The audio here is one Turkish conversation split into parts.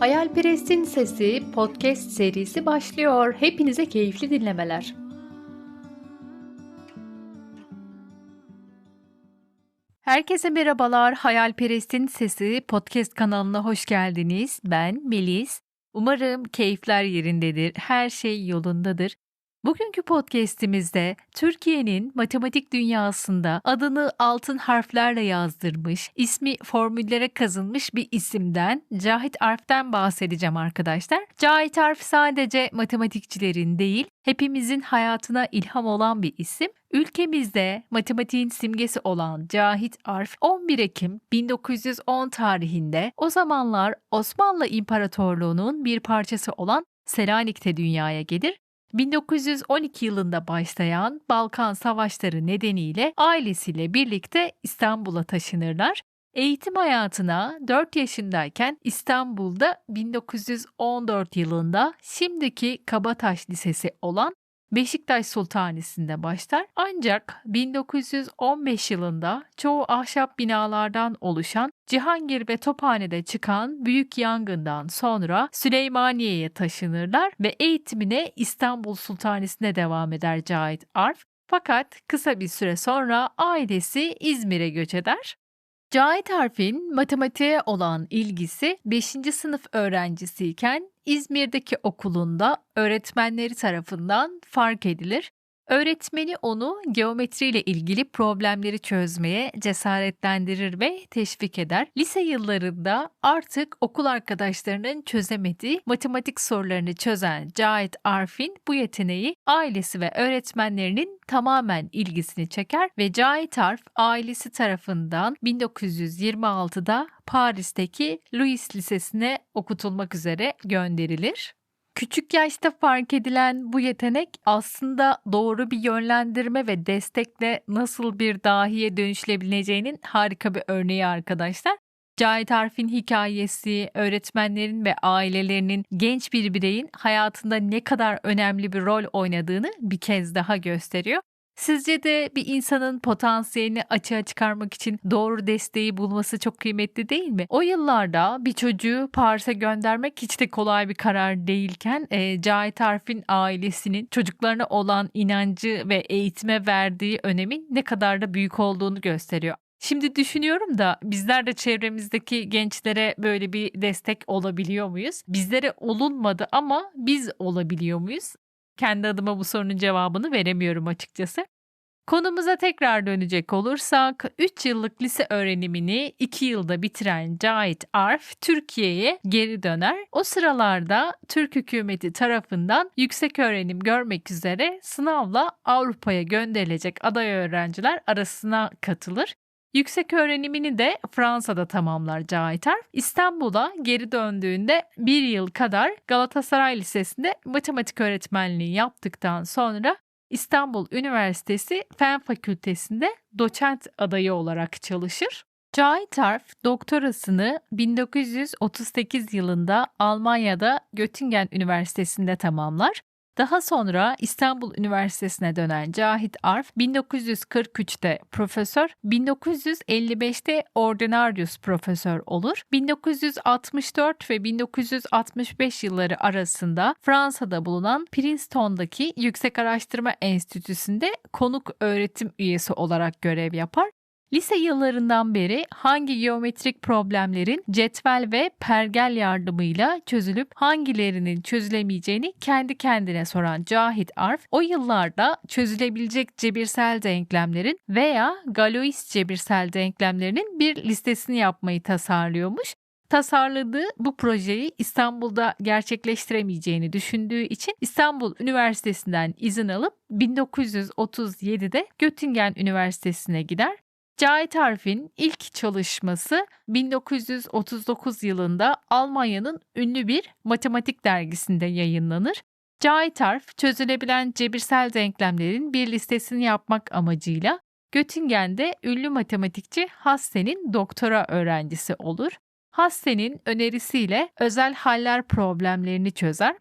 Hayalperest'in Sesi podcast serisi başlıyor. Hepinize keyifli dinlemeler. Herkese merhabalar. Hayalperest'in Sesi podcast kanalına hoş geldiniz. Ben Melis. Umarım keyifler yerindedir, her şey yolundadır. Bugünkü podcast'imizde Türkiye'nin matematik dünyasında adını altın harflerle yazdırmış, ismi formüllere kazınmış bir isimden Cahit Arf'ten bahsedeceğim arkadaşlar. Cahit Arf sadece matematikçilerin değil, hepimizin hayatına ilham olan bir isim. Ülkemizde matematiğin simgesi olan Cahit Arf 11 Ekim 1910 tarihinde o zamanlar Osmanlı İmparatorluğu'nun bir parçası olan Selanik'te dünyaya gelir 1912 yılında başlayan Balkan Savaşları nedeniyle ailesiyle birlikte İstanbul'a taşınırlar. Eğitim hayatına 4 yaşındayken İstanbul'da 1914 yılında şimdiki Kabataş Lisesi olan Beşiktaş Sultanisi'nde başlar ancak 1915 yılında çoğu ahşap binalardan oluşan Cihangir ve Tophane'de çıkan büyük yangından sonra Süleymaniye'ye taşınırlar ve eğitimine İstanbul Sultanisi'ne devam eder Cahit Arf. Fakat kısa bir süre sonra ailesi İzmir'e göç eder. Cahit Arf'in matematiğe olan ilgisi 5. sınıf öğrencisiyken İzmir'deki okulunda öğretmenleri tarafından fark edilir. Öğretmeni onu geometriyle ilgili problemleri çözmeye cesaretlendirir ve teşvik eder. Lise yıllarında artık okul arkadaşlarının çözemediği matematik sorularını çözen Cahit Arfin bu yeteneği ailesi ve öğretmenlerinin tamamen ilgisini çeker ve Cahit Arf ailesi tarafından 1926'da Paris'teki Louis Lisesi'ne okutulmak üzere gönderilir. Küçük yaşta fark edilen bu yetenek aslında doğru bir yönlendirme ve destekle nasıl bir dahiye dönüşülebileceğinin harika bir örneği arkadaşlar. Cahit Arf'in hikayesi, öğretmenlerin ve ailelerinin genç bir bireyin hayatında ne kadar önemli bir rol oynadığını bir kez daha gösteriyor. Sizce de bir insanın potansiyelini açığa çıkarmak için doğru desteği bulması çok kıymetli değil mi? O yıllarda bir çocuğu Paris'e göndermek hiç de kolay bir karar değilken e, Cahit Arf'in ailesinin çocuklarına olan inancı ve eğitime verdiği önemin ne kadar da büyük olduğunu gösteriyor. Şimdi düşünüyorum da bizler de çevremizdeki gençlere böyle bir destek olabiliyor muyuz? Bizlere olunmadı ama biz olabiliyor muyuz? Kendi adıma bu sorunun cevabını veremiyorum açıkçası. Konumuza tekrar dönecek olursak 3 yıllık lise öğrenimini 2 yılda bitiren Cahit Arf Türkiye'ye geri döner. O sıralarda Türk hükümeti tarafından yüksek öğrenim görmek üzere sınavla Avrupa'ya gönderilecek aday öğrenciler arasına katılır. Yüksek öğrenimini de Fransa'da tamamlar Cahit Arf. İstanbul'a geri döndüğünde bir yıl kadar Galatasaray Lisesi'nde matematik öğretmenliği yaptıktan sonra İstanbul Üniversitesi Fen Fakültesi'nde doçent adayı olarak çalışır. Cahit Arf doktorasını 1938 yılında Almanya'da Göttingen Üniversitesi'nde tamamlar. Daha sonra İstanbul Üniversitesi'ne dönen Cahit Arf 1943'te profesör, 1955'te ordinarius profesör olur. 1964 ve 1965 yılları arasında Fransa'da bulunan Princeton'daki Yüksek Araştırma Enstitüsü'nde konuk öğretim üyesi olarak görev yapar. Lise yıllarından beri hangi geometrik problemlerin cetvel ve pergel yardımıyla çözülüp hangilerinin çözülemeyeceğini kendi kendine soran Cahit Arf, o yıllarda çözülebilecek cebirsel denklemlerin veya Galois cebirsel denklemlerinin bir listesini yapmayı tasarlıyormuş. Tasarladığı bu projeyi İstanbul'da gerçekleştiremeyeceğini düşündüğü için İstanbul Üniversitesi'nden izin alıp 1937'de Göttingen Üniversitesi'ne gider Cahit Arf'in ilk çalışması 1939 yılında Almanya'nın ünlü bir matematik dergisinde yayınlanır. Cahit Arf, çözülebilen cebirsel denklemlerin bir listesini yapmak amacıyla Göttingen'de ünlü matematikçi Hasse'nin doktora öğrencisi olur. Hasse'nin önerisiyle özel haller problemlerini çözer.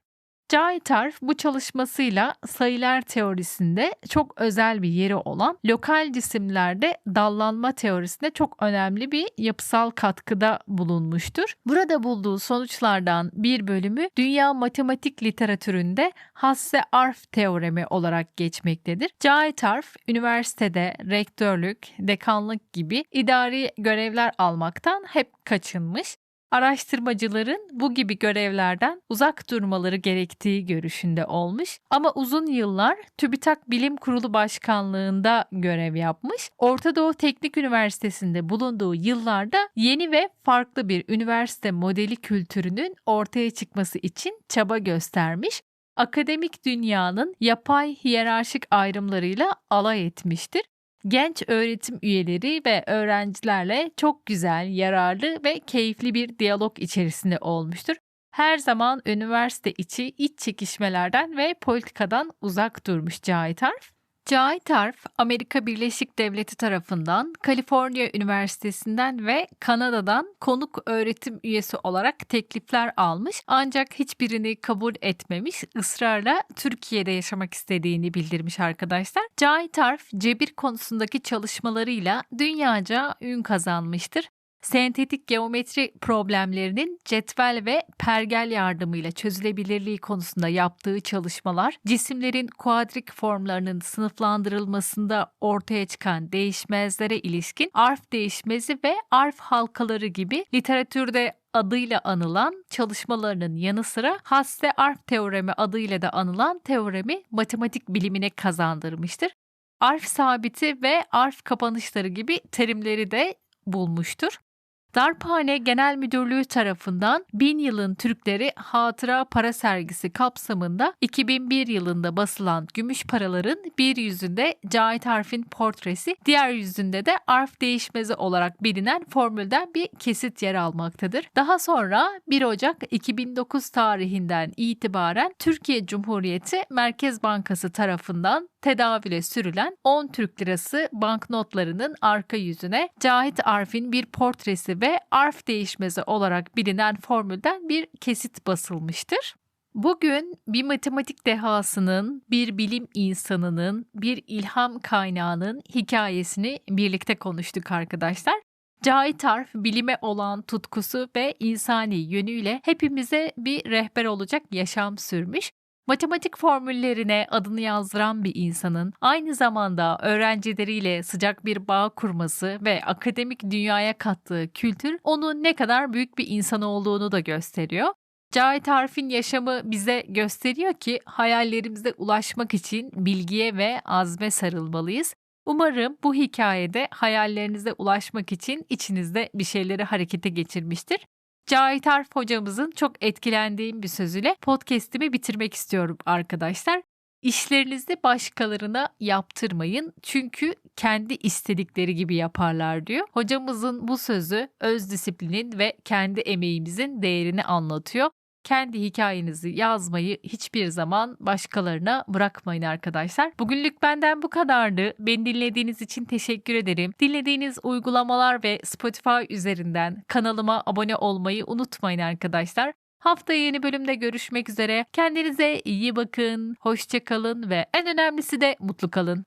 Cahit Arf bu çalışmasıyla sayılar teorisinde çok özel bir yeri olan lokal cisimlerde dallanma teorisinde çok önemli bir yapısal katkıda bulunmuştur. Burada bulduğu sonuçlardan bir bölümü dünya matematik literatüründe Hasse-Arf teoremi olarak geçmektedir. Cahit Arf üniversitede rektörlük, dekanlık gibi idari görevler almaktan hep kaçınmış araştırmacıların bu gibi görevlerden uzak durmaları gerektiği görüşünde olmuş ama uzun yıllar TÜBİTAK Bilim Kurulu Başkanlığında görev yapmış. Orta Doğu Teknik Üniversitesi'nde bulunduğu yıllarda yeni ve farklı bir üniversite modeli kültürünün ortaya çıkması için çaba göstermiş akademik dünyanın yapay hiyerarşik ayrımlarıyla alay etmiştir genç öğretim üyeleri ve öğrencilerle çok güzel, yararlı ve keyifli bir diyalog içerisinde olmuştur. Her zaman üniversite içi iç çekişmelerden ve politikadan uzak durmuş Cahit Arf. Cahit Arf, Amerika Birleşik Devleti tarafından Kaliforniya Üniversitesi'nden ve Kanada'dan konuk öğretim üyesi olarak teklifler almış ancak hiçbirini kabul etmemiş, ısrarla Türkiye'de yaşamak istediğini bildirmiş arkadaşlar. Cahit Arf, cebir konusundaki çalışmalarıyla dünyaca ün kazanmıştır sentetik geometri problemlerinin cetvel ve pergel yardımıyla çözülebilirliği konusunda yaptığı çalışmalar, cisimlerin kuadrik formlarının sınıflandırılmasında ortaya çıkan değişmezlere ilişkin arf değişmezi ve arf halkaları gibi literatürde adıyla anılan çalışmalarının yanı sıra Hasse-Arf teoremi adıyla da anılan teoremi matematik bilimine kazandırmıştır. Arf sabiti ve arf kapanışları gibi terimleri de bulmuştur. Darphane Genel Müdürlüğü tarafından Bin Yılın Türkleri Hatıra Para Sergisi kapsamında 2001 yılında basılan gümüş paraların bir yüzünde Cahit Arf'in portresi, diğer yüzünde de Arf değişmezi olarak bilinen formülden bir kesit yer almaktadır. Daha sonra 1 Ocak 2009 tarihinden itibaren Türkiye Cumhuriyeti Merkez Bankası tarafından tedavüle sürülen 10 Türk lirası banknotlarının arka yüzüne Cahit Arf'in bir portresi ve arf değişmezi olarak bilinen formülden bir kesit basılmıştır. Bugün bir matematik dehasının, bir bilim insanının, bir ilham kaynağının hikayesini birlikte konuştuk arkadaşlar. Cahit Arf bilime olan tutkusu ve insani yönüyle hepimize bir rehber olacak yaşam sürmüş. Matematik formüllerine adını yazdıran bir insanın aynı zamanda öğrencileriyle sıcak bir bağ kurması ve akademik dünyaya kattığı kültür onun ne kadar büyük bir insan olduğunu da gösteriyor. Cahit Arif'in yaşamı bize gösteriyor ki hayallerimize ulaşmak için bilgiye ve azme sarılmalıyız. Umarım bu hikayede hayallerinize ulaşmak için içinizde bir şeyleri harekete geçirmiştir. Cahit Arf hocamızın çok etkilendiğim bir sözüyle podcast'imi bitirmek istiyorum arkadaşlar. İşlerinizi başkalarına yaptırmayın çünkü kendi istedikleri gibi yaparlar diyor. Hocamızın bu sözü öz disiplinin ve kendi emeğimizin değerini anlatıyor kendi hikayenizi yazmayı hiçbir zaman başkalarına bırakmayın arkadaşlar. Bugünlük benden bu kadardı. Beni dinlediğiniz için teşekkür ederim. Dinlediğiniz uygulamalar ve Spotify üzerinden kanalıma abone olmayı unutmayın arkadaşlar. Haftaya yeni bölümde görüşmek üzere. Kendinize iyi bakın, hoşça kalın ve en önemlisi de mutlu kalın.